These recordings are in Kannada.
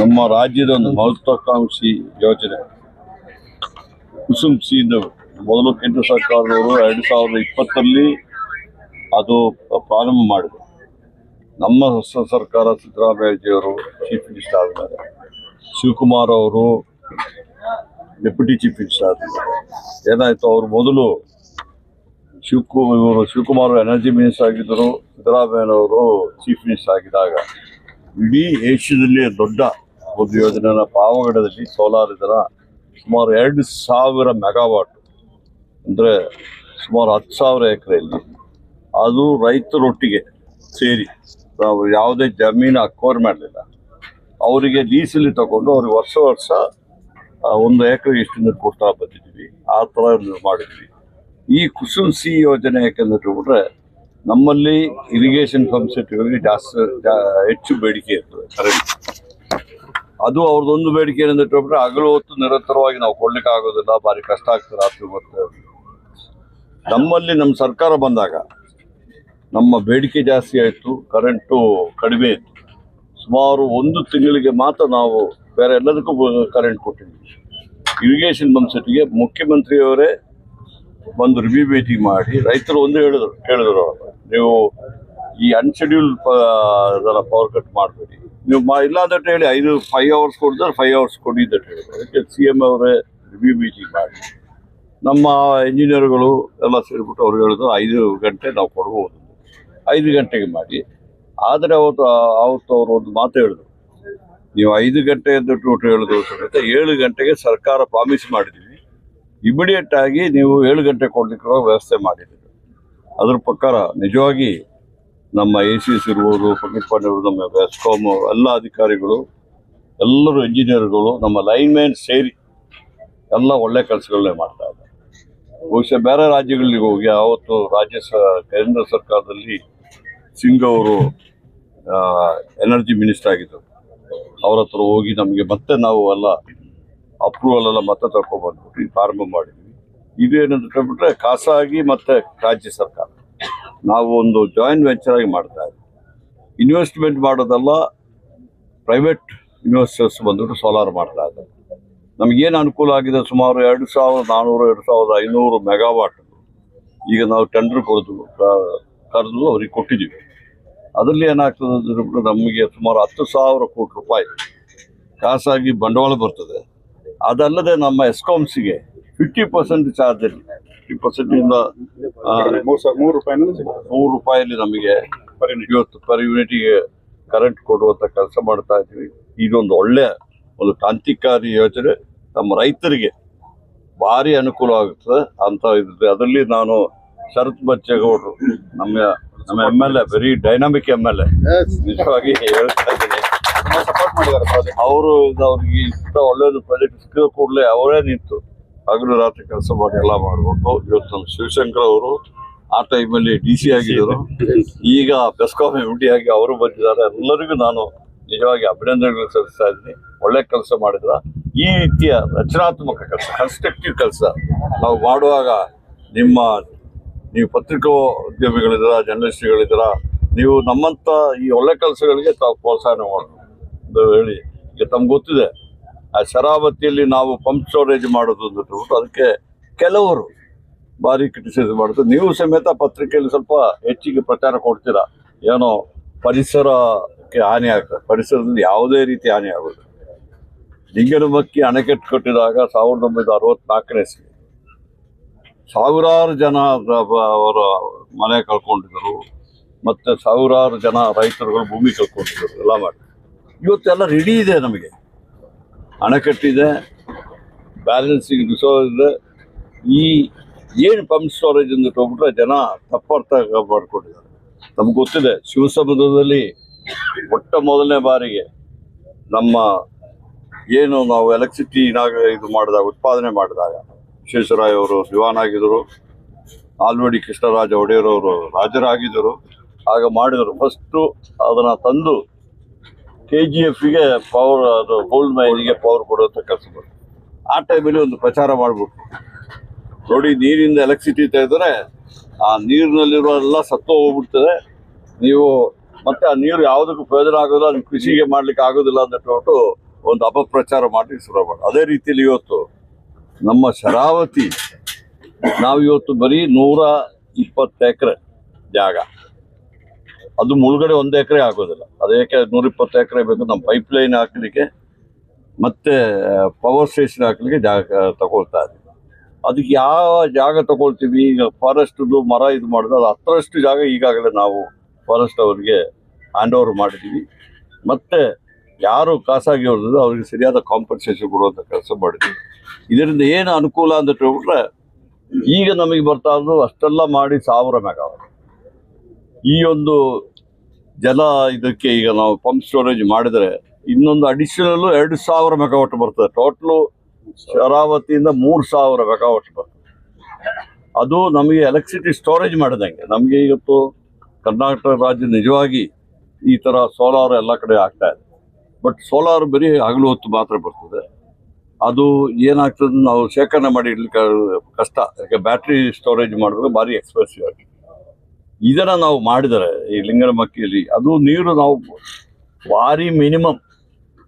ನಮ್ಮ ರಾಜ್ಯದ ಒಂದು ಮಹತ್ವಾಕಾಂಕ್ಷಿ ಯೋಜನೆ. ಕುಸುಮ್ ಸಿಂಧು ಮೊದಲು ಕೇಂದ್ರ ಸರ್ಕಾರದವರು ಎರಡು ಸಾವಿರದ ಇಪ್ಪತ್ತರಲ್ಲಿ ಅದು ಪ್ರಾರಂಭ ಮಾಡಿದೆ ನಮ್ಮ ಹೊಸ ಸರ್ಕಾರ ಸಿದ್ದರಾಮಯ್ಯಜಿಯವರು ಚೀಫ್ ಮಿನಿಸ್ಟರ್ ಆದಮೇಲೆ ಶಿವಕುಮಾರ್ ಅವರು ಡೆಪ್ಯೂಟಿ ಚೀಫ್ ಮಿನಿಸ್ಟರ್ ಆದಮೇಲೆ ಏನಾಯ್ತು, ಅವರು ಮೊದಲು ಶಿವಕು ಇವರು ಶಿವಕುಮಾರ್ ಎನರ್ಜಿ ಮಿನಿಸ್ಟರ್ ಆಗಿದ್ದರು, ಸಿದ್ದರಾಮಯ್ಯನವರು ಚೀಫ್ ಮಿನಿಸ್ಟರ್ ಆಗಿದ್ದಾಗ ಇಡೀ ಏಷ್ಯಾದಲ್ಲಿ ದೊಡ್ಡ ಒಂದು ಯೋಜನೆನ ಪಾವಗಡದಲ್ಲಿ ಸೋಲಾರ್ ಇದರ ಸುಮಾರು ಎರಡು ಸಾವಿರ ಮೆಗಾವಾಟ್, ಅಂದರೆ ಸುಮಾರು ಹತ್ತು ಸಾವಿರ ಎಕರೆಯಲ್ಲಿ ಅದು ರೈತರೊಟ್ಟಿಗೆ ಸೇರಿ ನಾವು ಯಾವುದೇ ಜಮೀನು ಅಕ್ವೈರ್ ಮಾಡಲಿಲ್ಲ. ಅವರಿಗೆ ಲೀಸಲ್ಲಿ ತಗೊಂಡು ಅವ್ರಿಗೆ ವರ್ಷ ವರ್ಷ ಒಂದು ಎಕರೆ ಇಷ್ಟು ನೀರು ಕೊಡ್ತಾ ಬಂದಿದ್ದೀವಿ. ಆ ಥರ ಮಾಡಿದ್ವಿ. ಈ ಕುಸುಮ್ ಸಿ ಯೋಜನೆ ಯಾಕೆಂದ್ರೆ ನಮ್ಮಲ್ಲಿ ಇರಿಗೇಷನ್ ಪಂಪ್ ಸೆಟ್ಗಳಿಗೆ ಜಾಸ್ತಿ ಹೆಚ್ಚು ಬೇಡಿಕೆ ಇರ್ತದೆ ಕರೆಂಟ್ ಅದು ಅವ್ರದ್ದೊಂದು ಬೇಡಿಕೆ ಏನಂತ ಇಟ್ಕೊಂಡ್ರೆ ಹಗಲು ಹೊತ್ತು ನಿರಂತರವಾಗಿ ನಾವು ಕೊಡ್ಲಿಕ್ಕೆ ಆಗೋದಿಲ್ಲ, ಭಾರಿ ಕಷ್ಟ ಆಗ್ತದೆ ರಾತ್ರಿ ಹೊತ್ತು. ನಮ್ಮಲ್ಲಿ ನಮ್ಮ ಸರ್ಕಾರ ಬಂದಾಗ ನಮ್ಮ ಬೇಡಿಕೆ ಜಾಸ್ತಿ ಆಯಿತು ಕರೆಂಟು ಕಡಿಮೆ ಇತ್ತು. ಸುಮಾರು ಒಂದು ತಿಂಗಳಿಗೆ ಮಾತ್ರ ನಾವು ಬೇರೆ ಎಲ್ಲದಕ್ಕೂ ಕರೆಂಟ್ ಕೊಟ್ಟಿದ್ವಿ ಇರಿಗೇಷನ್ ಪಂಪ್ಸೆಟ್ಗೆ ಮುಖ್ಯಮಂತ್ರಿಯವರೇ ಒಂದು ರಿವ್ಯೂ ಮೀಟಿಂಗ್ ಮಾಡಿ ರೈತರು ಒಂದು ಹೇಳಿದ್ರು ಅವ್ರು. ನೀವು ಈ ಅನ್ಶೆಡ್ಯೂಲ್ ಪವರ್ ಕಟ್ ಮಾಡಬೇಡಿ. ನೀವು ಇಲ್ಲ ಅಂತ ಹೇಳಿ ಐದು ಫೈವ್ ಅವರ್ಸ್ ಕೊಡಿದ್ರೆ ಫೈವ್ ಅವರ್ಸ್ ಕೊಡಿ ಅಂತ ಹೇಳಿದ್ರು. ಅದಕ್ಕೆ ಸಿ ಎಂ ಅವರೇ ರಿವ್ಯೂ ಮೀಟಿಂಗ್ ಮಾಡಿ. ನಮ್ಮ ಇಂಜಿನಿಯರ್ಗಳು ಎಲ್ಲ ಸೇರಿಬಿಟ್ಟು ಅವ್ರು ಹೇಳಿದ್ರು, ಐದು ಗಂಟೆ ನಾವು ಕೊಡ್ಬೋದು. ಐದು ಗಂಟೆಗೆ ಮಾಡಿ. ಆದರೆ ಅವತ್ತು ಅವತ್ತು ಅವರು ಒಂದು ಮಾತು ಹೇಳಿದ್ರು. ನೀವು ಐದು ಗಂಟೆ ಅಂತ ಟೂಟ್ ಹೇಳಿದ್ರು ಏಳು ಗಂಟೆಗೆ ಸರ್ಕಾರ ಪ್ರಾಮಿಸ್ ಮಾಡಿದ್ದೀವಿ. ಇಮಿಡಿಯೇಟ್ ಆಗಿ ನೀವು ಏಳು ಗಂಟೆ ಕೊಡಲಿಕ್ಕೆ ವ್ಯವಸ್ಥೆ ಮಾಡಿದ್ದೀವಿ ಅದ್ರ ಪ್ರಕಾರ ನಿಜವಾಗಿ ನಮ್ಮ ಎ ಸಿ ಎಸ್ ಇರ್ಬೋದು ಪಂಡಿತ್ ನಮ್ಮ ಬೆಸ್ಕಾಮ್ ಎಲ್ಲ ಅಧಿಕಾರಿಗಳು, ಎಲ್ಲರೂ ಇಂಜಿನಿಯರ್ಗಳು ನಮ್ಮ ಲೈನ್ ಮ್ಯಾನ್ ಸೇರಿ ಎಲ್ಲ ಒಳ್ಳೆ ಕೆಲಸಗಳನ್ನೇ ಮಾಡ್ತಾ ಇದ್ದಾರೆ. ಬಹುಶಃ ಬೇರೆ ರಾಜ್ಯಗಳಿಗೆ ಹೋಗಿ, ಆವತ್ತು ರಾಜ್ಯ ಸ, ಕೇಂದ್ರ ಸರ್ಕಾರದಲ್ಲಿ ಸಿಂಗ್ ಅವರು ಎನರ್ಜಿ ಮಿನಿಸ್ಟರ್ ಆಗಿದ್ದರು. ಅವ್ರ ಹತ್ರ ಹೋಗಿ ನಮಗೆ ಮತ್ತೆ ನಾವು ಎಲ್ಲ ಅಪ್ರೂವಲ್ ಎಲ್ಲ ಮತ್ತೆ ತಗೊಂಡ್ಬಂದ್ಬಿಟ್ಟು ಪ್ರಾರಂಭ ಮಾಡಿದ್ವಿ. ಇದೇನಂತ ಹೇಳ್ಬಿಟ್ರೆ ಬಿಟ್ರೆ ಖಾಸಗಿ ಮತ್ತೆ ರಾಜ್ಯ ಸರ್ಕಾರ. ನಾವು ಒಂದು ಜಾಯಿಂಟ್ ವೆಂಚರ್ ಆಗಿ ಮಾಡ್ತಾ ಇದ್ದೀವಿ ಇನ್ವೆಸ್ಟ್ಮೆಂಟ್ ಮಾಡೋದೆಲ್ಲ ಪ್ರೈವೇಟ್ ಇನ್ವೆಸ್ಟರ್ಸ್ ಬಂದ್ಬಿಟ್ಟು ಸೋಲಾರ್ ಮಾಡ್ತಾ ಇದ್ದಾರೆ. ನಮಗೇನು ಅನುಕೂಲ ಆಗಿದೆ? ಸುಮಾರು ಎರಡು ಸಾವಿರದ ನಾನ್ನೂರು ಎರಡು ಸಾವಿರದ ಐನೂರು ಮೆಗಾವಾಟ್ ಈಗ ನಾವು ಟೆಂಡರ್ ಕೊಡ್ದು ಕರೆದು ಅವ್ರಿಗೆ ಕೊಟ್ಟಿದ್ದೀವಿ. ಅದರಲ್ಲಿ ಏನಾಗ್ತದೆ ನಮಗೆ ಸುಮಾರು ಹತ್ತು ಸಾವಿರ ಕೋಟಿ ರೂಪಾಯಿ ಖಾಸಗಿ ಬಂಡವಾಳ ಬರ್ತದೆ. ಅದಲ್ಲದೆ ನಮ್ಮ ಎಸ್ಕಾಮ್ಸ್ಗೆ ಫಿಫ್ಟಿ ಪರ್ಸೆಂಟ್ ಚಾರ್ಜಲ್ಲಿ ಫಿಫ್ಟಿ ಪರ್ಸೆಂಟಿಂದ ಮೂರು ರೂಪಾಯಲ್ಲಿ ನಮಗೆ ಇವತ್ತು ಪರ್ ಯೂನಿಟಿಗೆ ಕರೆಂಟ್ ಕೊಡುವಂಥ ಕೆಲಸ ಮಾಡ್ತಾ ಇದ್ವಿ ಇದೊಂದು ಒಳ್ಳೆಯ ಒಂದು ಕ್ರಾಂತಿಕಾರಿ ಯೋಜನೆ. ನಮ್ಮ ರೈತರಿಗೆ ಭಾರಿ ಅನುಕೂಲ ಆಗುತ್ತದೆ. ಅಂತ ಇದ್ರೆ ಅದರಲ್ಲಿ ನಾನು ಶರತ್ ಬಚ್ಚೇಗೌಡರು ನಮ್ಮ ನಮ್ಮ M L A very dynamic M L A ನಿಜವಾಗಿ ಹೇಳ್ತಾ ಸಪೋರ್ಟ್ ಮಾಡಿದ್ದಾರೆ ಅವರು ಅವ್ರಿಗೆ ಇಂಥ ಒಳ್ಳೇದು ಪ್ರಾಜೆಕ್ಟ್ ಸಿಕ್ಕಿದ ಕೂಡಲೇ ಅವರೇ ನಿಂತು ಹಗಲು ರಾತ್ರಿ ಕೆಲಸ ಮಾಡಿ ಎಲ್ಲ ಮಾಡಿಕೊಂಡು ಇವತ್ತು ನಮ್ಮ ಶಿವಶಂಕರ್ ಅವರು ಆ ಟೈಮಲ್ಲಿ ಡಿ ಸಿ ಆಗಿದ್ದರು. ಈಗ ಬೆಸ್ಕಾಂ ಎಂ ಡಿ ಆಗಿ ಅವರು ಬಂದಿದ್ದಾರೆ. ಎಲ್ಲರಿಗೂ ನಾನು ನಿಜವಾಗಿ ಅಭಿನಂದನೆಗಳು ಸಲ್ಲಿಸ್ತಾ ಇದ್ದೀನಿ. ಒಳ್ಳೆ ಕೆಲಸ ಮಾಡಿದ್ರ. ಈ ರೀತಿಯ ರಚನಾತ್ಮಕ ಕೆಲಸ ಕನ್ಸ್ಟ್ರಕ್ಟಿವ್ ಕೆಲಸ ನಾವು ಮಾಡುವಾಗ ನಿಮ್ಮ ನೀವು ಪತ್ರಿಕೋದ್ಯಮಿಗಳಿದ್ದೀರಾ ಜರ್ನಲಿಸ್ಟ್ಗಳಿದ್ದೀರಾ ನೀವು ನಮ್ಮಂಥ ಈ ಒಳ್ಳೆ ಕೆಲಸಗಳಿಗೆ ತಾವು ಪ್ರೋತ್ಸಾಹ ಮಾಡಬೇಕು. ಅಂತ ಹೇಳಿ, ಈಗ ತಮ್ಗೆ ಗೊತ್ತಿದೆ, ಆ ಶರಾವತಿಯಲ್ಲಿ ನಾವು ಪಂಪ್ ಸ್ಟೋರೇಜ್ ಮಾಡೋದು ಅಂತ ಅದಕ್ಕೆ ಕೆಲವರು ಭಾರಿ ಕ್ರಿಟಿಸೈಸ್ ಮಾಡುತ್ತೆ ನೀವು ಸಮೇತ ಪತ್ರಿಕೆಯಲ್ಲಿ ಸ್ವಲ್ಪ ಹೆಚ್ಚಿಗೆ ಪ್ರಚಾರ ಕೊಡ್ತೀರಾ? ಏನೋ ಪರಿಸರಕ್ಕೆ ಹಾನಿ ಆಗ್ತದೆ. ಪರಿಸರದಲ್ಲಿ ಯಾವುದೇ ರೀತಿ ಹಾನಿ ಆಗೋದು ಲಿಂಗನಮಕ್ಕಿ ಅಣೆಕಟ್ಟು ಕಟ್ಟಿದಾಗ ಸಾವಿರದ ಒಂಬೈನೂರ ಅರವತ್ನಾಲ್ಕನೇ ಸಾವಿರಾರು ಜನ ಅವರ ಮನೆ ಕಳ್ಕೊಂಡಿದ್ರು ಮತ್ತು ಸಾವಿರಾರು ಜನ ರೈತರುಗಳು ಭೂಮಿ ಕಳ್ಕೊಂಡಿದ್ರು ಎಲ್ಲ ಮಾಡಿ. ಇವತ್ತೆಲ್ಲ ರೆಡಿ ಇದೆ ನಮಗೆ. ಅಣೆಕಟ್ಟಿದೆ ಬ್ಯಾಲೆನ್ಸಿಂಗ್ ರಿಸೋರ್ಸ್ ಇದೆ. ಈ ಏನು ಪಂಪ್ ಸ್ಟೋರೇಜ್ ಅಂತ ಹೋಗ್ಬಿಟ್ರೆ ಜನ ತಪ್ಪರ್ಥ ಮಾಡ್ಕೊಂಡಿದ್ದಾರೆ ನಮ್ಗೆ ಗೊತ್ತಿದೆ, ಶಿವಸಮುದ್ರದಲ್ಲಿ ಮೊಟ್ಟ ಮೊದಲನೇ ಬಾರಿಗೆ ನಮ್ಮ ಏನು ನಾವು ಎಲೆಕ್ಟ್ರಿಸಿಟಿ ಇದು ಮಾಡಿದಾಗ, ಉತ್ಪಾದನೆ ಮಾಡಿದಾಗ ವಿಶ್ವೇಶ್ವರಾಯ್ ಅವರು ದಿವಾನ್ ಆಗಿದ್ದರು, ಆಲ್ವಡಿ ಕೃಷ್ಣರಾಜ ಒಡೆಯರವರು ರಾಜರಾಗಿದ್ದರು. ಆಗ ಮಾಡಿದರು. ಫಸ್ಟು ಅದನ್ನು ತಂದು ಕೆ ಜಿ ಎಫ್ಗೆ ಪವರ್ ಅದು ಗೋಲ್ಡ್ ಮೈನಿಗೆ ಪವರ್ ಕೊಡುವಂಥ ಕೆಲಸ ಬರುತ್ತೆ ಆ ಟೈಮಲ್ಲಿ ಒಂದು ಪ್ರಚಾರ ಮಾಡ್ಬಿಟ್ಟು ನೋಡಿ, ನೀರಿಂದ ಎಲೆಕ್ಟ್ರಿಸಿಟಿ ತೆಗೆದ್ರೆ ಆ ನೀರಿನಲ್ಲಿರೋ ಎಲ್ಲ ಸತ್ತು ಹೋಗ್ಬಿಡ್ತದೆ. ನೀವು ಮತ್ತೆ ಆ ನೀರು ಯಾವುದಕ್ಕೂ ಪ್ರಯೋಜನ ಆಗೋದಿಲ್ಲ ಅದು ಕೃಷಿಗೆ ಮಾಡ್ಲಿಕ್ಕೆ ಆಗೋದಿಲ್ಲ ಅಂತ ಹೇಳ್ಬಿಟ್ಟು ಒಂದು ಅಪಪ್ರಚಾರ ಮಾಡಿ ಶುರು ಮಾಡಿ ಅದೇ ರೀತಿಯಲ್ಲಿ ಇವತ್ತು ನಮ್ಮ ಶರಾವತಿ ನಾವು ಇವತ್ತು ಬರೀ ನೂರ ಇಪ್ಪತ್ತು ಎಕರೆ ಜಾಗ. ಅದು ಮುಳುಗಡೆ ಒಂದು ಎಕರೆ ಆಗೋದಿಲ್ಲ. ಅದಕ್ಕೆ ನೂರ ಇಪ್ಪತ್ತು ಎಕರೆ ಬೇಕು ನಮ್ಮ ಪೈಪ್ ಲೈನ್ ಹಾಕಲಿಕ್ಕೆ ಮತ್ತೆ ಪವರ್ ಸ್ಟೇಷನ್ ಹಾಕಲಿಕ್ಕೆ ಜಾಗ ತಗೊಳ್ತಾ ಇದ್ದೀವಿ ಅದಕ್ಕೆ ಯಾವ ಜಾಗ ತಗೊಳ್ತೀವಿ? ಈಗ ಫಾರೆಸ್ಟ್ದು ಮರ ಇದು ಮಾಡಿದ್ರೆ ಅದು ಹತ್ತರಷ್ಟು ಜಾಗ ಈಗಾಗಲೇ ನಾವು ಫಾರೆಸ್ಟ್ ಅವರಿಗೆ ಹ್ಯಾಂಡ್ ಓವರ್ ಮಾಡಿದ್ದೀವಿ ಮತ್ತು ಯಾರು ಖಾಸಗಿ ಅವ್ರದ್ದು ಅವ್ರಿಗೆ ಸರಿಯಾದ ಕಾಂಪನ್ಸೇಷನ್ ಕೊಡುವಂಥ ಕೆಲಸ ಮಾಡಿದ್ವಿ. ಇದರಿಂದ ಏನು ಅನುಕೂಲ ಅಂತ ಹೇಳ್ಬಿಟ್ರೆ, ಈಗ ನಮಗೆ ಬರ್ತಾ ಇರೋದು ಅಷ್ಟೆಲ್ಲ ಮಾಡಿ ಸಾವಿರ ಮೆಗಾವಾಟ್ ಈ ಒಂದು ಜಲ ಇದಕ್ಕೆ ಈಗ ನಾವು ಪಂಪ್ ಸ್ಟೋರೇಜ್ ಮಾಡಿದರೆ ಇನ್ನೊಂದು ಅಡಿಷನಲ್ ಎರಡು ಸಾವಿರ ಮೆಗಾವಾಟ್ ಬರ್ತದೆ. ಟೋಟ್ಲು ಶರಾವತಿಯಿಂದ ಮೂರು ಸಾವಿರ ಮೆಗಾವಾಟ್ ಬರ್ತದೆ. ಅದು ನಮಗೆ ಎಲೆಕ್ಟ್ರಿಸಿಟಿ ಸ್ಟೋರೇಜ್ ಮಾಡಿದಂಗೆ. ನಮಗೆ ಇವತ್ತು ಕರ್ನಾಟಕ ರಾಜ್ಯ ನಿಜವಾಗಿ ಈ ಥರ ಸೋಲಾರ್ ಎಲ್ಲ ಕಡೆ ಆಗ್ತಾ ಇದೆ. ಬಟ್ ಸೋಲಾರ್ ಬರೀ ಹಗಲು ಹೊತ್ತು ಮಾತ್ರ ಬರ್ತದೆ. ಅದು ಏನಾಗ್ತದೆ ನಾವು ಶೇಖರಣೆ ಮಾಡಿ ಇಡ್ಲಿಕ್ಕೆ ಕಷ್ಟ. ಯಾಕೆ ಬ್ಯಾಟ್ರಿ ಸ್ಟೋರೇಜ್ ಮಾಡಬೇಕು, ಭಾರಿ ಎಕ್ಸ್ಪೆನ್ಸಿವ್ ಆಗಿ. ಇದನ್ನ ನಾವು ಮಾಡಿದರೆ ಈ ಲಿಂಗನಮಕ್ಕಿಯಲ್ಲಿ ಅದು ನೀರು ನಾವು ಭಾರಿ ಮಿನಿಮಮ್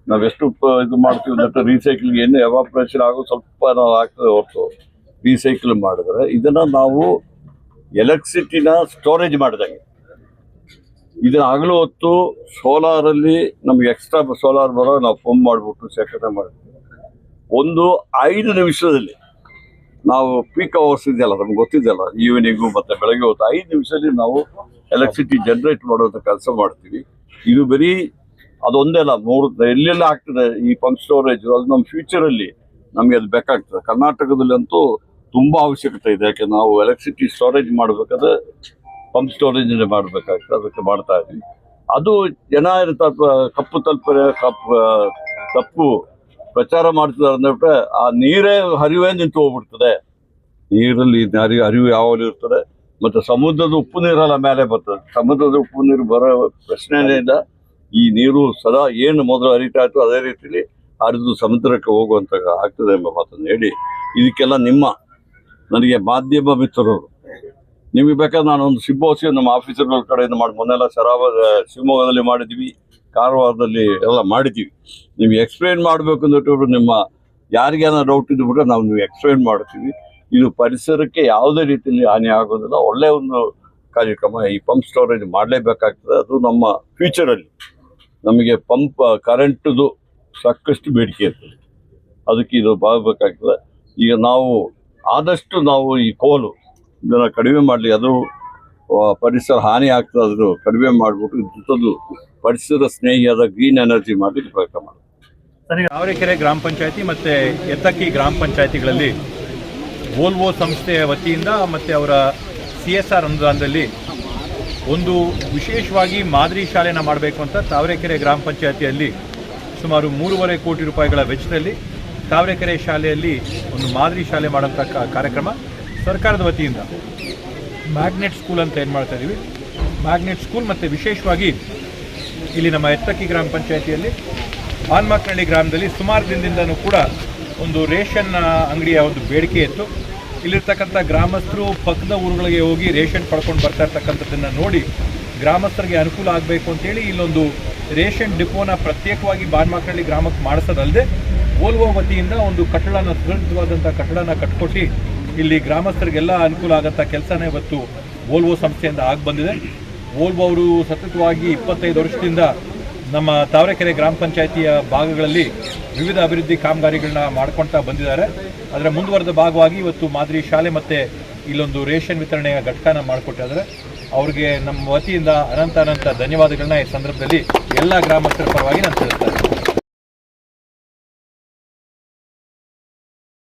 ನಾವೆಷ್ಟು ಇದು ಮಾಡ್ತೀವಿ ಅಂತ ರೀಸೈಕ್ಲಿಂಗ್ ಏನು ಎವಾಪ್ರೇಷನ್ ಆಗೋ ಸ್ವಲ್ಪ ನಾವು ಆಗ್ತದೆ ಹೊರತು ರೀಸೈಕಲ್ ಮಾಡಿದ್ರೆ ಇದನ್ನ ನಾವು ಎಲೆಕ್ಟ್ರಿಸಿಟಿನ ಸ್ಟೋರೇಜ್ ಮಾಡಿದಂಗೆ. ಇದನ್ನ ಹೊತ್ತು ಸೋಲಾರಲ್ಲಿ ನಮ್ಗೆ ಎಕ್ಸ್ಟ್ರಾ ಸೋಲಾರ್ ಬರೋ ನಾವು ಪಂಪ್ ಮಾಡಿಬಿಟ್ಟು ಶೇಖರಣೆ ಮಾಡ್ತೀವಿ ಒಂದು ಐದು ನಿಮಿಷದಲ್ಲಿ ನಾವು ಪೀಕ್ ಅವರ್ಸ್ ಇದೆಯಲ್ಲ, ನಮ್ಗೆ ಗೊತ್ತಿದೆಯಲ್ಲ ಈವ್ನಿಂಗು ಮತ್ತೆ ಬೆಳಗ್ಗೆ ಹೊತ್ತು ಐದು ನಿಮಿಷದಲ್ಲಿ ನಾವು ಎಲೆಕ್ಟ್ರಿಸಿಟಿ ಜನರೇಟ್ ಮಾಡುವಂಥ ಕೆಲಸ ಮಾಡ್ತೀವಿ. ಇದು ಬರೀ ಅದೊಂದೇ ಅಲ್ಲ, ಮೂರು ಎಲ್ಲೆಲ್ಲ ಆಗ್ತದೆ ಈ ಪಂಪ್ ಸ್ಟೋರೇಜ್ ಅದು ನಮ್ಮ ಫ್ಯೂಚರಲ್ಲಿ ನಮಗೆ ಅದು ಬೇಕಾಗ್ತದೆ. ಕರ್ನಾಟಕದಲ್ಲಿ ಅಂತೂ ತುಂಬಾ ಅವಶ್ಯಕತೆ ಇದೆ, ಯಾಕೆ ನಾವು ಎಲೆಕ್ಟ್ರಿಸಿಟಿ ಸ್ಟೋರೇಜ್ ಮಾಡಬೇಕಾದ್ರೆ ಪಂಪ್ ಸ್ಟೋರೇಜ್ ಮಾಡಬೇಕಾಗ್ತದೆ, ಅದಕ್ಕೆ ಮಾಡ್ತಾ ಇದ್ವಿ. ಅದು ಜನ ಕಪ್ಪು ತಲ್ಪ ಕಪ್ಪು ತಪ್ಪು ಪ್ರಚಾರ ಮಾಡ್ತಿದ್ದಾರೆ ಅಂದ್ಬಿಟ್ರೆ ಆ ನೀರೇ ಹರಿವೇ ನಿಂತು ಹೋಗ್ಬಿಡ್ತದೆ. ನೀರಲ್ಲಿ ಹರಿವು ಹರಿವು ಯಾವಾಗಲೂ ಇರ್ತದೆ? ಮತ್ತೆ ಸಮುದ್ರದ ಉಪ್ಪು ನೀರೆಲ್ಲ ಮೇಲೆ ಬರ್ತದೆ. ಸಮುದ್ರದ ಉಪ್ಪು ನೀರು ಬರೋ ಪ್ರಶ್ನೆನೇ ಇಲ್ಲ ಈ ನೀರು ಸದಾ ಏನು ಮೊದಲು ಹರಿತಾ ಇತ್ತು ಅದೇ ರೀತಿಲಿ ಹರಿದು ಸಮುದ್ರಕ್ಕೆ ಹೋಗುವಂತ ಆಗ್ತದೆ ಎಂಬ ಮಾತನ್ನು ಹೇಳಿ, ಇದಕ್ಕೆಲ್ಲ ನಿಮ್ಮ, ನನಗೆ ಮಾಧ್ಯಮ ಮಿತ್ರರು, ನಿಮಗೆ ಬೇಕಾದ್ರೆ ನಾನು ಒಂದು ಸಿಬ್ಬೋಸಿ ನಮ್ಮ ಆಫೀಸರ್ಗಳ ಕಡೆಯಿಂದ ಮಾಡಿ, ಮೊನ್ನೆಲ್ಲ ಶರಾವ ಶಿವಮೊಗ್ಗದಲ್ಲಿ ಮಾಡಿದ್ವಿ ಕಾರವಾರದಲ್ಲಿ ಎಲ್ಲ ಮಾಡಿದ್ದೀವಿ. ನೀವು ಎಕ್ಸ್ಪ್ಲೇನ್ ಮಾಡಬೇಕು ಅಂದ್ಬಿಟ್ಟು ನಿಮ್ಮ ಯಾರಿಗೇನೋ ಡೌಟ್ ಇದ್ದು ಬಿಟ್ರೆ ನಾವು ನೀವು ಎಕ್ಸ್ಪ್ಲೇನ್ ಮಾಡ್ತೀವಿ. ಇದು ಪರಿಸರಕ್ಕೆ ಯಾವುದೇ ರೀತಿಯಲ್ಲಿ ಹಾನಿ ಆಗೋದಿಲ್ಲ. ಒಳ್ಳೆ ಒಂದು ಕಾರ್ಯಕ್ರಮ ಈ ಪಂಪ್ ಸ್ಟೋರೇಜ್ ಮಾಡಲೇಬೇಕಾಗ್ತದೆ. ಅದು ನಮ್ಮ ಫ್ಯೂಚರಲ್ಲಿ ನಮಗೆ ಪಂಪ್ ಕರೆಂಟ್ದು ಸಾಕಷ್ಟು ಬೇಡಿಕೆ ಇರ್ತದೆ. ಅದಕ್ಕೆ ಇದು ಬಾಗಬೇಕಾಗ್ತದೆ ಈಗ ನಾವು ಆದಷ್ಟು ನಾವು ಈ ಕೋಲು ಇದನ್ನು ಕಡಿಮೆ ಮಾಡಲಿ ಅದು ಪರಿಸರ ಹಾನಿ ಆಗ್ತದೆ ಅದು ಕಡಿಮೆ ಮಾಡಿಬಿಟ್ಟು ಪರಿಸರ ಸ್ನೇಹಿಯಾದ ಗ್ರೀನ್ ಎನರ್ಜಿ ಮಾಡಲಿಕ್ಕೆ ಪ್ರಯತ್ನ ಮಾಡಿ ಆವರೆಕೆರೆ ಗ್ರಾಮ ಪಂಚಾಯತಿ ಮತ್ತು ಎತ್ತಕ್ಕಿ ಗ್ರಾಮ ಪಂಚಾಯತಿಗಳಲ್ಲಿ ವೋಲ್ವೋ ಸಂಸ್ಥೆಯ ವತಿಯಿಂದ ಮತ್ತು ಅವರ ಸಿ ಎಸ್ ಆರ್ ಅನುದಾನದಲ್ಲಿ ಒಂದು ವಿಶೇಷವಾಗಿ ಮಾದರಿ ಶಾಲೆನ ಮಾಡಬೇಕು ಅಂತ ತಾವರೆಕೆರೆ ಗ್ರಾಮ ಪಂಚಾಯತಿಯಲ್ಲಿ ಸುಮಾರು ಮೂರುವರೆ ಕೋಟಿ ರೂಪಾಯಿಗಳ ವೆಚ್ಚದಲ್ಲಿ ತಾವರೆಕೆರೆ ಶಾಲೆಯಲ್ಲಿ ಒಂದು ಮಾದರಿ ಶಾಲೆ ಮಾಡೋಂಥ ಕಾರ್ಯಕ್ರಮ ಸರ್ಕಾರದ ವತಿಯಿಂದ ಮ್ಯಾಗ್ನೆಟ್ ಸ್ಕೂಲ್ ಅಂತ ಏನು ಮಾಡ್ತಾ ಇದ್ದೀವಿ ಮ್ಯಾಗ್ನೆಟ್ ಸ್ಕೂಲ್ ಮತ್ತು ವಿಶೇಷವಾಗಿ ಇಲ್ಲಿ ನಮ್ಮ ಎತ್ತಕ್ಕಿ ಗ್ರಾಮ ಪಂಚಾಯತಿಯಲ್ಲಿ ಆನ್ಮಾಕ್ನಹಳ್ಳಿ ಗ್ರಾಮದಲ್ಲಿ ಸುಮಾರು ದಿನದಿಂದನೂ ಕೂಡ ಒಂದು ರೇಷನ್ ಅಂಗಡಿಯ ಒಂದು ಬೇಡಿಕೆ ಇತ್ತು. ಇಲ್ಲಿರ್ತಕ್ಕಂಥ ಗ್ರಾಮಸ್ಥರು ಪಕ್ಕದ ಊರುಗಳಿಗೆ ಹೋಗಿ ರೇಷನ್ ಪಡ್ಕೊಂಡು ಬರ್ತಾ ಇರ್ತಕ್ಕಂಥದ್ದನ್ನು ನೋಡಿ ಗ್ರಾಮಸ್ಥರಿಗೆ ಅನುಕೂಲ ಆಗಬೇಕು ಅಂತೇಳಿ ಇಲ್ಲೊಂದು ರೇಷನ್ ಡಿಪೋನ ಪ್ರತ್ಯೇಕವಾಗಿ ಬಾನ್ಮಾಕಳ್ಳಿ ಗ್ರಾಮಕ್ಕೆ ಮಾಡಿಸೋದಲ್ಲದೆ ಓಲ್ವೋ ವತಿಯಿಂದ ಒಂದು ಕಟ್ಟಡನ ಸುರಕ್ಷಿತವಾದಂಥ ಕಟ್ಟಡನ ಕಟ್ಕೊಟ್ಟು ಇಲ್ಲಿ ಗ್ರಾಮಸ್ಥರಿಗೆಲ್ಲ ಅನುಕೂಲ ಆಗಂಥ ಕೆಲಸನೇ ಇವತ್ತು ವೋಲ್ವೋ ಸಂಸ್ಥೆಯಿಂದ ಆಗಿ ಬಂದಿದೆ. ವೋಲ್ವೋ ಅವರು ಸತತವಾಗಿ ಇಪ್ಪತ್ತೈದು ವರ್ಷದಿಂದ ನಮ್ಮ ತಾವರೆಕೆರೆ ಗ್ರಾಮ ಪಂಚಾಯಿತಿಯ ಭಾಗಗಳಲ್ಲಿ ವಿವಿಧ ಅಭಿವೃದ್ಧಿ ಕಾಮಗಾರಿಗಳನ್ನ ಮಾಡ್ಕೊಳ್ತಾ ಬಂದಿದ್ದಾರೆ. ಅದರ ಮುಂದುವರೆದ ಭಾಗವಾಗಿ ಇವತ್ತು ಮಾದರಿ ಶಾಲೆ ಮತ್ತು ಇಲ್ಲೊಂದು ರೇಷನ್ ವಿತರಣೆಯ ಘಟಕನ ಮಾಡಿಕೊಟ್ಟಿದ್ದಾರೆ. ಅವ್ರಿಗೆ ನಮ್ಮ ವತಿಯಿಂದ ಅನಂತ ಅನಂತ ಧನ್ಯವಾದಗಳನ್ನ ಈ ಸಂದರ್ಭದಲ್ಲಿ ಎಲ್ಲ ಗ್ರಾಮಸ್ಥರ ಪರವಾಗಿ ನಾನು ತಿಳಿಸ್ತಾ